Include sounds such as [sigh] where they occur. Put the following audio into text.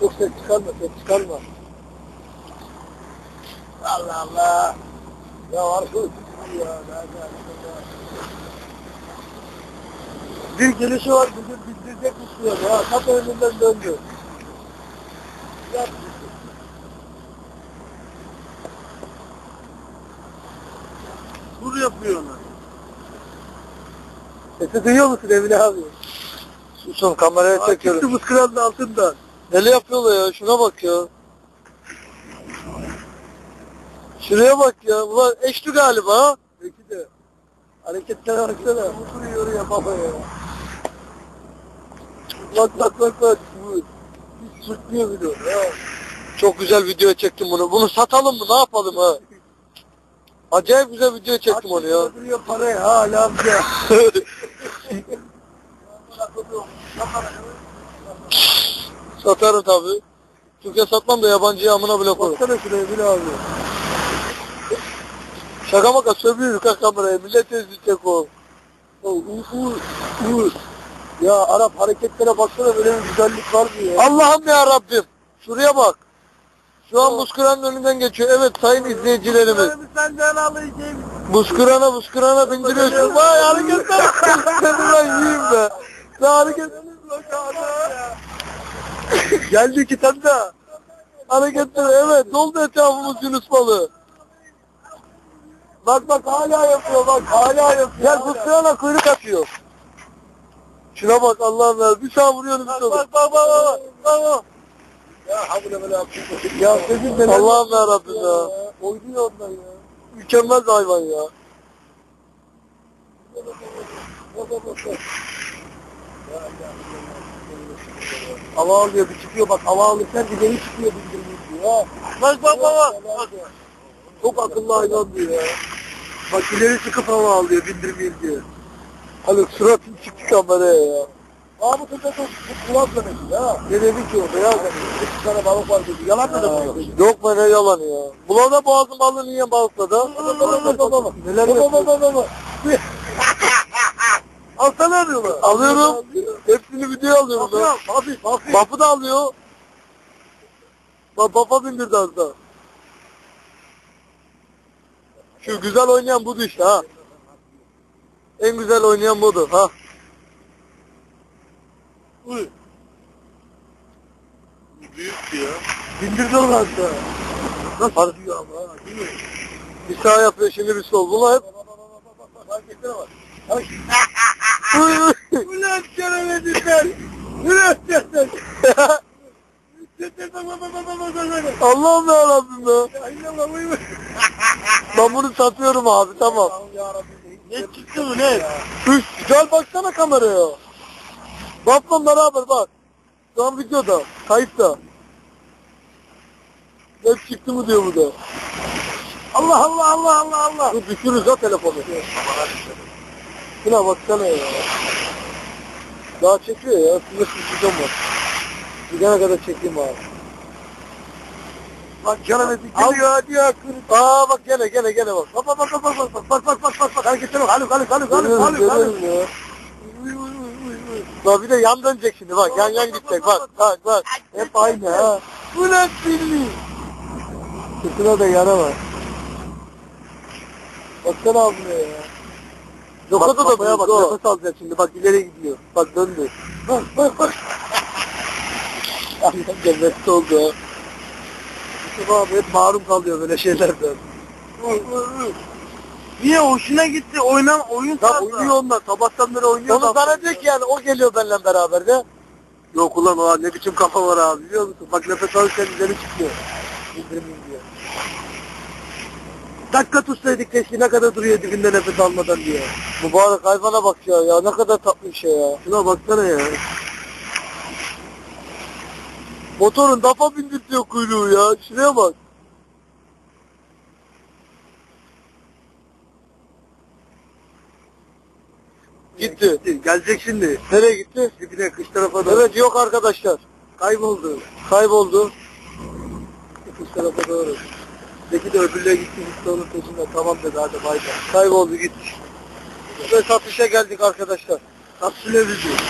Çok ses çıkarma, ses çıkarma. Allah Allah. Ya arkadaş ya. nerede, nerede? Bir gelişi var, bugün bitirecekmiş diyor ya. Kap önünden döndü. Ya, Tur yapıyorlar. Sesi duyuyor musun Emine abi? Susun kameraya çekiyorum. Çıktı mıskıranın altından. Neler yapıyorlar ya? Şuna bak ya. Şuraya bak ya. Ulan eşli galiba ha. Peki de. Hareketlere baksana. Mutlu yoruyor baba ya. Bak bak bak bak. Bu Hiç sürtmüyor video ya. Çok güzel video çektim bunu. Bunu satalım mı? Ne yapalım ha? Acayip güzel video çektim onu ya. Duruyor parayı hala amca. [laughs] Satarım tabi. Türkiye satmam da yabancıya amına bile koyarım. Baksana şuraya bir abi. Şaka maka sövüyor kalk kameraya. Millet izleyecek o. Uğur uğur. Ya Arap hareketlere baksana böyle bir güzellik var mı ya? Allah'ım ya Rabbim. Şuraya bak. Şu an Buzkıran'ın önünden geçiyor. Evet sayın izleyicilerimiz. Senden alacağım. Buzkıran'a buzkırana bindiriyorsun. Vay hareketler. [laughs] Seni ben yiyeyim be. Ne hareket. Geldi iki tane daha. Hareketler evet doldu etrafımız Yunus balığı. Bak bak hala yapıyor bak hala yapıyor. Gel buzkırana kuyruk atıyor. Şuna bak Allah'ım ya bir sağ vuruyorsun bir sağ Bak bak bak bak bak bak. Ya havle böyle. Ya senin de Allah'ım ya Rabbim ya. Oynuyor onlar ya. Mükemmel hayvan ya. Hava alıyor bir çıkıyor bak hava alırken bir geri çıkıyor bildirmiş diyor. Bak bak bak bak. Çok akıllı hayvan diyor ya. Bak ileri çıkıp hava alıyor bindirmeyeyim diyor. Haluk suratın çıktı kameraya ya. Aa bu çocuk çok kulak demek ya. Ne dedi ki o beyaz demek. Bir tane balık var dedi. Yalan mı dedi? Yok be ne yalanı ya. Bulada boğazın balını yiyen balıkla da. Neler yapıyor? Alsana alıyorlar. Alıyorum. Hepsini video alıyorum ben. Hafif hafif. Bafı da alıyor. Bak bafa bindirdi az daha. Şu güzel oynayan budu işte ha. En güzel oynayan budur ha. Uy. Büyük ya. Bindirdi onu hatta. Nasıl diyor ama ha, mi? Bir sağ yapıyor şimdi bir sol. Bunlar hep Hareketlere bak. Uy, uy. Ulan keremediler. Ulan keremediler. Allah'ım uy. Ben bunu satıyorum abi tamam. Ne çıktı bu ne? Üf, gel baksana kameraya. Bakma beraber bak. Şu an videoda, kayıtta. Ne çıktı mı diyor burada. Allah Allah Allah Allah Allah. Dur düşürürüz ha telefonu. Şuna baksana ya. Daha çekiyor ya. Size sıçacağım var. Gidene kadar çekeyim abi. Bak keremedi Al. geliyor hadi ya. Aa bak gene gene gene bak. Bak bak bak bak bak bak bak bak bak bak bak hareketlere bak Haluk Haluk Haluk Haluk Haluk Haluk. ya. Bir de yan dönecek şimdi bak. Yan yan gidecek bak. Bak bak. Hep aynı ha. Bu ne pilli? Sırtına da yara var. Baksana abine ya. Yokada da kafaya bak, bak, nefes alacak şimdi. Bak ileri gidiyor. Bak döndü. Bak bak bak. Cennetli oldu ha. Abi hep mahrum kalıyor böyle şeylerden. Niye hoşuna gitti oynan oyun Ya sardı. oynuyor onlar. Sabahtan beri oynuyor. Onu zannedecek yani. O geliyor benimle beraber de. Yok ulan o ne biçim kafa var abi biliyor musun? Bak nefes alırken ileri çıkıyor. Bildirmeyeyim diye. Dakika tutsaydık keşke ne kadar duruyor dibinde nefes almadan diye. Mübarek hayvana bak ya ya ne kadar tatlı bir şey ya. Şuna baksana ya. Motorun dafa bindirtiyor kuyruğu ya. Şuraya bak. Gitti. Gelecek şimdi. Nereye gitti? Dibine kış tarafa doğru. Evet yok arkadaşlar. Kayboldu. Kayboldu. Kız tarafa doğru. Zeki de öbürlüğe gitti gitti onun peşinden. Tamam dedi hadi bay bay. Kayboldu gitti. Ve satışa geldik arkadaşlar. Kapsüle video.